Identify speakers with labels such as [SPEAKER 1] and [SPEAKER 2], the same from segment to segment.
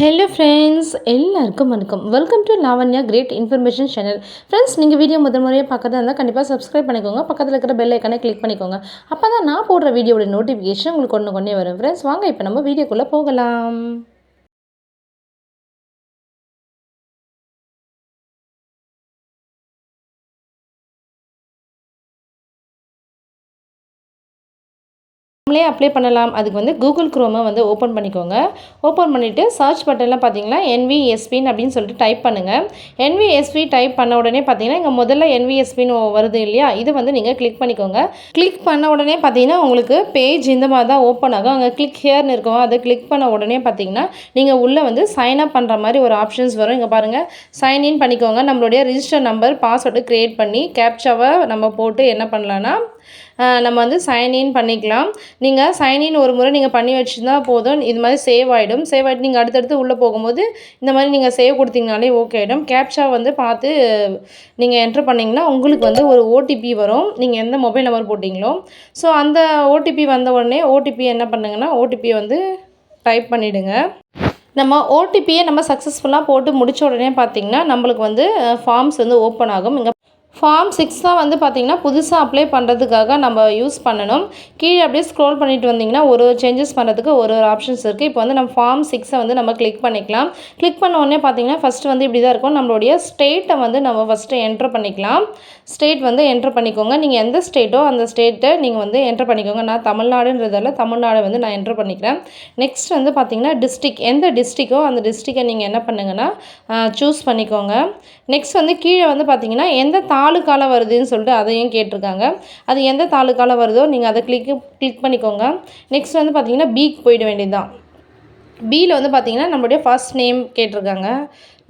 [SPEAKER 1] Hello friends எல்லாருக்கும் வணக்கம். Welcome to Lavanya great information channel friends நீங்கள் வீடியோ முதல் முறையாக பார்க்கறதா இருந்தால் கண்டிப்பாக சப்ஸ்கிரைப் பண்ணிக்கோங்க. பக்கத்தில் இருக்கிற பெல் ஐக்கனை கிளிக் பண்ணிக்கோங்க. அப்போ தான் நான் போடுற வீடியோட நோட்டிஃபிகேஷன் உங்களுக்கு ஒன்று கொண்டே வரும். ஃப்ரெண்ட்ஸ் வாங்க இப்போ நம்ம வீடியோக்குள்ளே போகலாம். நம்மளே அப்ளை பண்ணலாம். அதுக்கு வந்து கூகுள் குரோமை வந்து ஓப்பன் பண்ணிக்கோங்க. ஓப்பன் பண்ணிவிட்டு சர்ச் பட்டனில் பார்த்தீங்கன்னா என்விஎஸ்பின்னு அப்படின்னு சொல்லிட்டு டைப் பண்ணுங்கள் என்விஎஸ்பி டைப் பண்ண உடனே பார்த்தீங்கன்னா இங்கே முதல்ல என்விஎஸ்பின்னு வருது இல்லையா? இது வந்து நீங்கள் கிளிக் பண்ணிக்கோங்க. கிளிக் பண்ண உடனே பார்த்தீங்கன்னா உங்களுக்கு பேஜ் இந்த மாதிரி தான் ஓப்பன் ஆகும். அங்கே கிளிக் ஹியர்னு இருக்கும். அதை கிளிக் பண்ண உடனே பார்த்தீங்கன்னா நீங்கள் உள்ளே வந்து சைன் அப் பண்ணுற மாதிரி ஒரு ஆப்ஷன்ஸ் வரும். இங்கே பாருங்கள் சைன் இன் பண்ணிக்கோங்க. நம்மளுடைய ரிஜிஸ்டர் நம்பர் பாஸ்வேர்டு க்ரியேட் பண்ணி கேப்சாவை நம்ம போட்டு என்ன பண்ணலான்னா நம்ம வந்து சைன்இன் பண்ணிக்கலாம். நீங்கள் சைன்இன் ஒரு முறை நீங்கள் பண்ணி வச்சுருந்தா போதும். இது மாதிரி சேவ் ஆகிடும் சேவ் ஆகிட்டு நீங்கள் அடுத்தடுத்து உள்ளே போகும்போது இந்த மாதிரி நீங்கள் சேவ் கொடுத்தீங்கனாலே ஓகே ஆகிடும் கேப்ஷா வந்து பார்த்து நீங்கள் என்ட்ரு பண்ணிங்கன்னா உங்களுக்கு வந்து ஒரு ஓடிபி வரும். நீங்கள் எந்த மொபைல் நம்பர் போட்டிங்களோ. ஸோ அந்த ஓடிபி வந்த உடனே ஓடிபி என்ன பண்ணுங்கன்னா ஓடிபியை வந்து டைப் பண்ணிவிடுங்க நம்ம ஓடிபியை நம்ம சக்ஸஸ்ஃபுல்லாக போட்டு முடித்த உடனே பார்த்திங்கன்னா நம்மளுக்கு வந்து ஃபார்ம்ஸ் வந்து ஓப்பன் ஆகும். இங்கே ஃபார்ம் சிக்ஸ் தான் வந்து பார்த்திங்கன்னா புதுசாக அப்ளை பண்ணுறதுக்காக நம்ம யூஸ் பண்ணணும். கீழே அப்படியே ஸ்க்ரோல் பண்ணிட்டு வந்திங்கன்னா ஒரு ஒரு சேஞ்சஸ் பண்ணுறதுக்கு ஒரு ஒரு ஆப்ஷன்ஸ் இருக்குது இப்போ வந்து நம்ம ஃபார்ம் சிக்ஸை வந்து நம்ம கிளிக் பண்ணிக்கலாம். கிளிக் பண்ண உடனே பார்த்திங்கன்னா ஃபஸ்ட்டு வந்து இப்படி தான் இருக்கும். நம்மளுடைய ஸ்டேட்டை வந்து நம்ம ஃபஸ்ட்டு என்ட்ரு பண்ணிக்கலாம். ஸ்டேட் வந்து என்ட்ரு பண்ணிக்கோங்க. நீங்கள் எந்த ஸ்டேட்டோ அந்த ஸ்டேட்டை நீங்கள் வந்து என்ட்ரு பண்ணிக்கோங்க. நான் தமிழ்நாடுன்றதால தமிழ்நாடு வந்து நான் என்ட்ரு பண்ணிக்கிறேன். நெக்ஸ்ட் வந்து பார்த்திங்கன்னா டிஸ்ட்ரிக் எந்த டிஸ்ட்ரிக்கோ அந்த டிஸ்ட்ரிக்கை நீங்கள் என்ன பண்ணுங்கன்னா சூஸ் பண்ணிக்கோங்க. நெக்ஸ்ட் வந்து கீழே வந்து பார்த்திங்கன்னா எந்த தா தாலுக்கால வருதுன்னு சொல்லிட்டு அதையும் கேட்டிருக்காங்க. அது எந்த தாலுக்கால வருதோ நீங்கள் அதை கிளிக் கிளிக் பண்ணிக்கோங்க. நெக்ஸ்ட் வந்து பார்த்தீங்கன்னா பீக் போயிட வேண்டியது தான் பியில் வந்து பார்த்திங்கன்னா நம்மளுடைய ஃபர்ஸ்ட் நேம் கேட்டிருக்காங்க.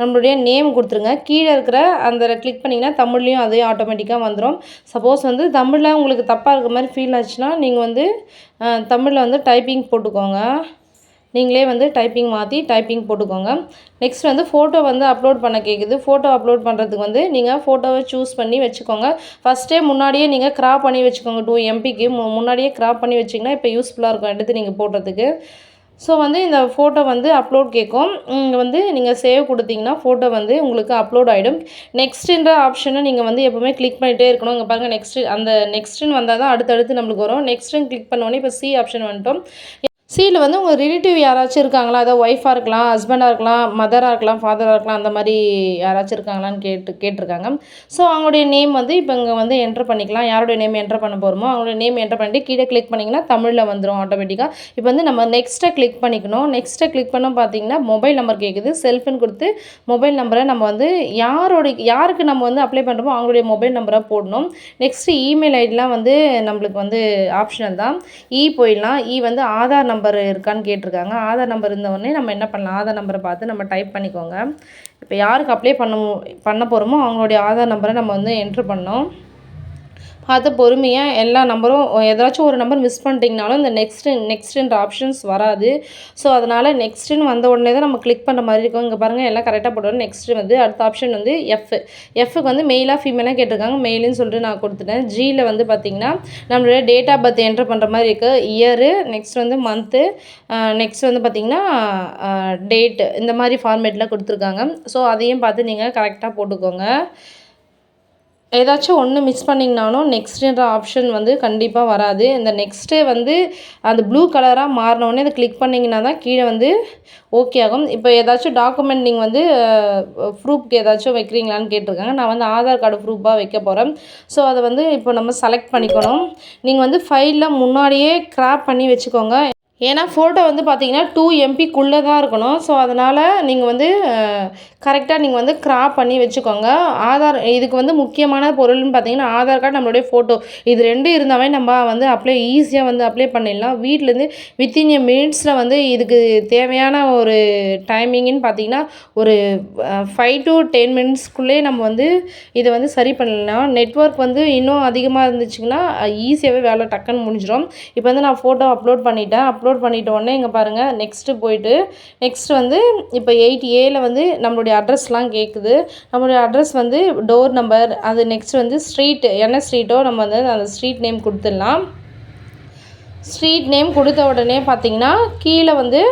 [SPEAKER 1] நம்மளுடைய நேம் கொடுத்துருங்க. கீழே இருக்கிற அந்த கிளிக் பண்ணிங்கன்னா தமிழ்லேயும் அதே ஆட்டோமேட்டிக்காக வந்துடும் சப்போஸ் வந்து தமிழில் உங்களுக்கு தப்பாக இருக்கிற மாதிரி ஃபீல் ஆச்சுன்னா நீங்கள் வந்து தமிழில் வந்து டைப்பிங் போட்டுக்கோங்க. நீங்களே வந்து டைப்பிங் மாற்றி டைப்பிங் போட்டுக்கோங்க. நெக்ஸ்ட் வந்து ஃபோட்டோ வந்து அப்லோட் பண்ண கேட்குது ஃபோட்டோ அப்லோட் பண்ணுறதுக்கு வந்து நீங்கள் ஃபோட்டோவை சூஸ் பண்ணி வச்சுக்கோங்க. ஃபஸ்ட்டே முன்னாடியே நீங்கள் க்ராப் பண்ணி வச்சுக்கோங்க. டூ எம்பிக்கு முன்னாடியே க்ராப் பண்ணி வச்சிங்கன்னா இப்போ யூஸ்ஃபுல்லாக இருக்கும் எடுத்து நீங்கள் போடுறதுக்கு. ஸோ வந்து இந்த ஃபோட்டோ வந்து அப்லோட் கேட்கும் இங்கே வந்து நீங்கள் சேவ் கொடுத்தீங்கன்னா ஃபோட்டோ வந்து உங்களுக்கு அப்லோட் ஆகிடும் நெக்ஸ்ட்டுன்ற ஆப்ஷனை நீங்கள் வந்து எப்போவுமே கிளிக் பண்ணிகிட்டே இருக்கணும். இங்கே பாருங்கள் நெக்ஸ்ட்டு அந்த நெக்ஸ்ட்டுன்னு வந்தால் தான் அடுத்தடுத்து நம்மளுக்கு வரும். நெக்ஸ்ட்டுன்னு கிளிக் பண்ணோன்னே இப்போ சி ஆப்ஷன் வந்துட்டோம். சியில் வந்து உங்கள் ரிலேட்டிவ் யாராச்சும் இருக்காங்களா? அதாவது ஒய்ஃபாக இருக்கலாம் ஹஸ்பண்டாக இருக்கலாம் மதராக இருக்கலாம் ஃபாதராக இருக்கலாம் அந்த மாதிரி யாராச்சும் இருக்காங்களான்னு கேட்டு கேட்டிருக்காங்க. ஸோ அவங்களுடைய நேம் வந்து இப்போ இங்கே வந்து என்ட்ரு பண்ணிக்கலாம். யாருடைய நேம் என்ட்ரு பண்ண போகிறோமோ அவங்களுடைய நேம் என்ட்ரு பண்ணிட்டு கீழே கிளிக் பண்ணிங்கன்னா தமிழில் வந்துடும் ஆட்டோமேட்டிக்காக இப்போ வந்து நம்ம நெக்ஸ்ட்டை கிளிக் பண்ணிக்கணும். நெக்ஸ்ட்டை கிளிக் பண்ண பார்த்தீங்கன்னா மொபைல் நம்பர் கேட்குது செல்ஃபுன்னு கொடுத்து மொபைல் நம்பரை நம்ம வந்து யாரோடைய யாருக்கு நம்ம வந்து அப்ளை பண்ணுறோமோ அவங்களுடைய மொபைல் நம்பரை போடணும். நெக்ஸ்ட்டு இமெயில் ஐடிலாம் வந்து நம்மளுக்கு வந்து ஆப்ஷனல் தான். இ போயிடலாம். இ வந்து ஆதார் நம்பர் நம்பர் இருக்கான்னு கேட்டிருக்காங்க. ஆதார் நம்பர் இருந்தவொடனே நம்ம என்ன பண்ணலாம்? ஆதார் நம்பரை பார்த்து நம்ம டைப் பண்ணிக்கோங்க. இப்போ யாருக்கு அப்ளை பண்ண பண்ண போகிறோமோ அவங்களுடைய ஆதார் நம்பரை நம்ம வந்து என்ட்ரு பண்ணோம் அதை பொறுமையாக எல்லா நம்பரும் ஏதாச்சும் ஒரு நம்பர் மிஸ் பண்ணிட்டீங்கனாலும் இந்த நெக்ஸ்ட்டு நெக்ஸ்ட்டுன்ற ஆப்ஷன்ஸ் வராது. ஸோ அதனால் நெக்ஸ்ட்டுன்னு வந்த உடனே தான் நம்ம கிளிக் பண்ணுற மாதிரி இருக்கும். இங்கே பாருங்கள் எல்லாம் கரெக்டாக போட்டோம். நெக்ஸ்ட்டு வந்து அடுத்த ஆப்ஷன் வந்து எஃப் எஃப்க்கு வந்து மெயிலாக ஃபீமேலாக கேட்டிருக்காங்க. மெயிலுன்னு சொல்லிட்டு நான் கொடுத்துட்டேன். ஜியில் வந்து பார்த்திங்கன்னா நம்மளுடைய டேட் ஆஃப் பர்த் என்ட்ரு பண்ணுற மாதிரி இருக்குது இயரு நெக்ஸ்ட் வந்து மந்த்து நெக்ஸ்ட் வந்து பார்த்திங்கன்னா டேட்டு இந்த மாதிரி ஃபார்மேட்டில் கொடுத்துருக்காங்க. ஸோ அதையும் பார்த்து நீங்கள் கரெக்டாக போட்டுக்கோங்க. ஏதாச்சும் ஒன்று மிஸ் பண்ணிங்கனாலும் நெக்ஸ்ட்டுன்ற ஆப்ஷன் வந்து கண்டிப்பாக வராது. இந்த நெக்ஸ்ட்டே வந்து அந்த ப்ளூ கலராக மாறினோடனே அதை கிளிக் பண்ணிங்கன்னா தான் கீழே வந்து ஓகே ஆகும். இப்போ ஏதாச்சும் டாக்குமெண்ட் நீங்கள் வந்து ப்ரூஃப்க்கு ஏதாச்சும் வைக்கிறீங்களான்னு கேட்டிருக்காங்க. நான் வந்து ஆதார் கார்டு ப்ரூஃபாக வைக்க போகிறேன் ஸோ அதை வந்து இப்போ நம்ம செலக்ட் பண்ணிக்கணும். நீங்கள் வந்து ஃபைலில் முன்னாடியே க்ராப் பண்ணி வச்சுக்கோங்க. ஏன்னா ஃபோட்டோ வந்து பார்த்தீங்கன்னா டூ எம்பிக்குள்ளே தான் இருக்கணும். ஸோ அதனால் நீங்கள் வந்து கரெக்டாக நீங்கள் வந்து க்ராப் பண்ணி வச்சுக்கோங்க. ஆதார் இதுக்கு வந்து முக்கியமான பொருள்னு பார்த்தீங்கன்னா ஆதார் கார்டு நம்மளுடைய ஃபோட்டோ இது ரெண்டும் இருந்தாவே நம்ம வந்து அப்ளை ஈஸியாக வந்து அப்ளை பண்ணிடலாம். வீட்டிலேருந்து வித்தின் எ மினிட்ஸில் வந்து இதுக்கு தேவையான ஒரு டைமிங்குன்னு பார்த்தீங்கன்னா ஒரு ஃபைவ் டு டென் மினிட்ஸ்க்குள்ளே நம்ம வந்து இதை வந்து சரி பண்ணலாம். நெட்ஒர்க் வந்து இன்னும் அதிகமாக இருந்துச்சுங்கன்னா ஈஸியாகவே வேலை டக்குன்னு முடிஞ்சிடும். இப்போ வந்து நான் ஃபோட்டோ அப்லோட் பண்ணிட்டேன். அப்லோட் அப்லோட் பண்ணிட்ட உடனே இங்கே பாருங்கள் நெக்ஸ்ட்டு போயிட்டு நெக்ஸ்ட் வந்து இப்போ எயிட் ஏல வந்து நம்மளுடைய அட்ரஸ்லாம் கேட்குது நம்மளுடைய அட்ரஸ் வந்து டோர் நம்பர் அது நெக்ஸ்ட் வந்து ஸ்ட்ரீட் என்ன ஸ்ட்ரீட்டோ நம்ம வந்து அந்த ஸ்ட்ரீட் நேம் கொடுத்துடலாம். ஸ்ட்ரீட் நேம் கொடுத்த உடனே பார்த்தீங்கன்னா கீழே வந்து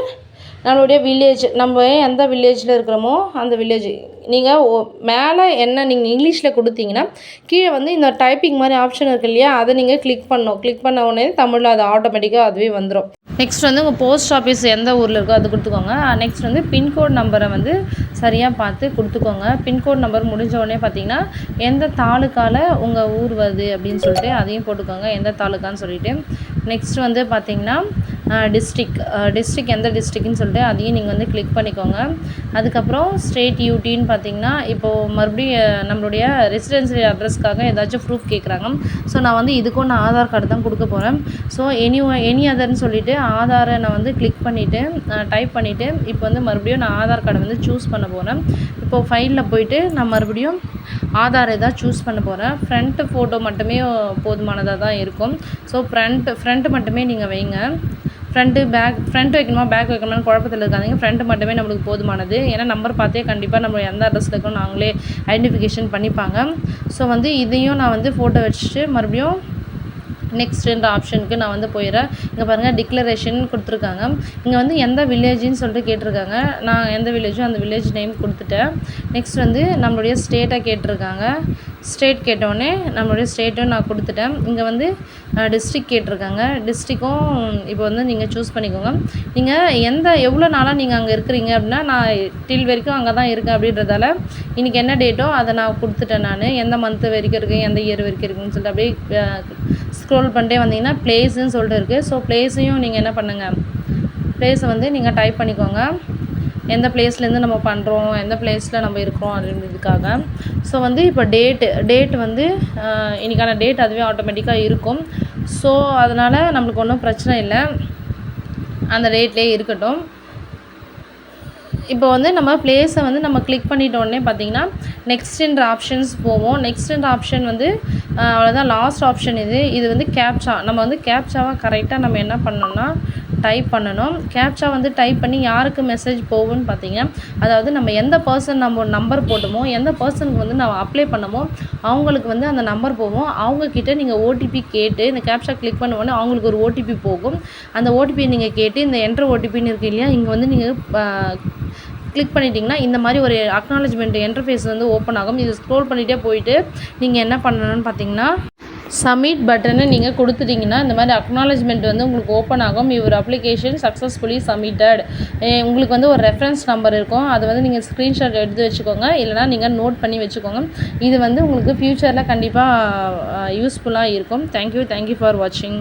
[SPEAKER 1] நம்மளுடைய வில்லேஜ் நம்ம எந்த வில்லேஜில் இருக்கிறோமோ அந்த வில்லேஜ் நீங்கள் மேலே என்ன நீங்கள் இங்கிலீஷில் கொடுத்தீங்கன்னா கீழே வந்து இந்த டைப்பிங் மாதிரி ஆப்ஷன் இருக்குது இல்லையா அதை நீங்கள் கிளிக் பண்ணணும். கிளிக் பண்ண உடனே தமிழில் அது ஆட்டோமேட்டிக்காக அதுவே வந்துடும் நெக்ஸ்ட் வந்து உங்கள் போஸ்ட் ஆஃபீஸ் எந்த ஊரில் இருக்கோ அது கொடுத்துக்கோங்க. நெக்ஸ்ட் வந்து பின்கோட் நம்பரை வந்து சரியாக பார்த்து கொடுத்துக்கோங்க. பின்கோட் நம்பர் முடிஞ்ச உடனே பார்த்தீங்கன்னா எந்த தாலுக்காவில் உங்கள் ஊர் வருது அப்படின்னு சொல்லிட்டு அதையும் போட்டுக்கோங்க. எந்த தாலுக்கான்னு சொல்லிட்டு. நெக்ஸ்ட் வந்து பார்த்தீங்கன்னா டிஸ்ட்ரிக் டிஸ்ட்ரிக் எந்த டிஸ்ட்ரிக்னு சொல்லிட்டு அதையும் நீங்கள் வந்து கிளிக் பண்ணிக்கோங்க. அதுக்கப்புறம் ஸ்டேட் யூடின்னு பார்த்தீங்கன்னா இப்போது மறுபடியும் நம்மளுடைய ரெசிடென்சி அட்ரஸ்க்காக ஏதாச்சும் ப்ரூஃப் கேட்குறாங்க ஸோ நான் வந்து இதுக்கும் நான் ஆதார் கார்டு தான் கொடுக்க போகிறேன் ஸோ எனி எனி அதர்னு சொல்லிவிட்டு ஆதாரை நான் வந்து கிளிக் பண்ணிவிட்டு டைப் பண்ணிவிட்டு இப்போ வந்து மறுபடியும் நான் ஆதார் கார்டை வந்து சூஸ் பண்ண போகிறேன் இப்போது ஃபைலில் போயிட்டு நான் மறுபடியும் ஆதார் தான் சூஸ் பண்ண போகிறேன் ஃப்ரண்ட்டு ஃபோட்டோ மட்டுமே போதுமானதாக தான் இருக்கும். ஸோ ஃப்ரண்ட் ஃப்ரண்ட் மட்டுமே நீங்கள் வைங்க. ஃப்ரண்ட்டு பேக் ஃப்ரண்ட் வைக்கணுமா பேக் வைக்கணுமான்னு குழப்பத்தில் இருக்காதிங்க. ஃப்ரண்ட்டு மட்டுமே நம்மளுக்கு போதுமானது. ஏன்னா நம்பர் பார்த்தே கண்டிப்பாக நம்ம எந்த அட்ரஸில் இருக்கோம் நாங்களே ஐடென்டிஃபிகேஷன் பண்ணிப்பாங்க. ஸோ வந்து இதையும் நான் வந்து ஃபோட்டோ வச்சுட்டு மறுபடியும் நெக்ஸ்ட்டுன்ற ஆப்ஷனுக்கு நான் வந்து போயிடுறேன். இங்கே பாருங்கள் டிக்ளரேஷன் கொடுத்துருக்காங்க. இங்கே வந்து எந்த வில்லேஜின்னு சொல்லிட்டு கேட்டிருக்காங்க. நான் எந்த வில்லேஜோ அந்த வில்லேஜ் நேம் கொடுத்துட்டேன். நெக்ஸ்ட் வந்து நம்மளுடைய ஸ்டேட்டை கேட்டிருக்காங்க. ஸ்டேட் கேட்டோடனே நம்மளுடைய ஸ்டேட்டும் நான் கொடுத்துட்டேன். இங்கே வந்து டிஸ்ட்ரிக் கேட்டிருக்காங்க. டிஸ்ட்ரிக்கும் இப்போ வந்து நீங்கள் சூஸ் பண்ணிக்கோங்க. நீங்கள் எந்த எவ்வளோ நாளாக நீங்கள் அங்கே இருக்கிறீங்க அப்படின்னா நான் டில் வரைக்கும் அங்கே தான் இருக்கேன் அப்படின்றதால இன்றைக்கி என்ன டேட்டோ அதை நான் கொடுத்துட்டேன் நான். எந்த மந்த்து வரைக்கும் இருக்குது எந்த இயர் வரைக்கும் இருக்குதுன்னு சொல்லிட்டு அப்படியே ஸ்க்ரோல் பண்ணிட்டே வந்தீங்கன்னா பிளேஸுன்னு சொல்லிட்டு இருக்குது ஸோ ப்ளேஸையும் நீங்கள் என்ன பண்ணுங்கள் ப்ளேஸை வந்து நீங்கள் டைப் பண்ணிக்கோங்க. எந்த பிளேஸ்லேருந்து நம்ம பண்ணுறோம் எந்த பிளேஸில் நம்ம இருக்கிறோம் அப்படின்றதுக்காக. ஸோ வந்து இப்போ டேட்டு டேட் வந்து இன்றைக்கான டேட் அதுவே ஆட்டோமேட்டிக்காக இருக்கும். ஸோ அதனால் நம்மளுக்கு ஒன்றும் பிரச்சனை இல்லை. அந்த டேட்லேயே இருக்கட்டும். இப்போ வந்து நம்ம ப்ளேஸை வந்து நம்ம கிளிக் பண்ணிட்டோடனே பார்த்தீங்கன்னா நெக்ஸ்ட்டுன்ற ஆப்ஷன்ஸ் போவோம். நெக்ஸ்ட்டுன்ற ஆப்ஷன் வந்து அவ்வளோதான் லாஸ்ட் ஆப்ஷன் இது. இது வந்து கேப்சா நம்ம வந்து கேப்சாவாக கரெக்டாக நம்ம என்ன பண்ணோம்னா டைப் பண்ணணும். கேப்சா வந்து டைப் பண்ணி யாருக்கு மெசேஜ் போகும்னு பார்த்தீங்கன்னா அதாவது நம்ம எந்த பர்சன் நம்ம நம்பர் போட்டோமோ எந்த பர்சனுக்கு வந்து நம்ம அப்ளை பண்ணமோ அவங்களுக்கு வந்து அந்த நம்பர் போகும். அவங்கக்கிட்ட நீங்கள் ஓடிபி கேட்டு இந்த கேப்சா கிளிக் பண்ண உடனே அவங்களுக்கு ஒரு ஓடிபி போகும். அந்த ஓடிபியை நீங்கள் கேட்டு இந்த என்ட்ரு ஓடிபின்னு இருக்கு இல்லையா இங்கே வந்து நீங்கள் கிளிக் பண்ணிட்டீங்கன்னா இந்த மாதிரி ஒரு அக்னாலஜ்மெண்ட் என்டர்ஃபேஸ் வந்து ஓப்பன் ஆகும். இது ஸ்க்ரோல் பண்ணிகிட்டே போயிட்டு நீங்கள் என்ன பண்ணணும்னு பார்த்தீங்கன்னா சப்மிட் பட்டனை நீங்கள் கொடுத்துட்டிங்கன்னா இந்த மாதிரி அக்னாலஜ்மெண்ட் வந்து உங்களுக்கு ஓப்பன் ஆகும். யுவர் அப்ளிகேஷன் சக்ஸஸ்ஃபுல்லி சப்மிட்டட் உங்களுக்கு வந்து ஒரு ரெஃபரன்ஸ் நம்பர் இருக்கும். அதை வந்து நீங்கள் ஸ்க்ரீன்ஷாட் எடுத்து வச்சுக்கோங்க. இல்லைனா நீங்கள் நோட் பண்ணி வச்சுக்கோங்க. இது வந்து உங்களுக்கு ஃப்யூச்சரில் கண்டிப்பாக யூஸ்ஃபுல்லாக இருக்கும். தேங்க்யூ தேங்க்யூ ஃபார் வாட்சிங்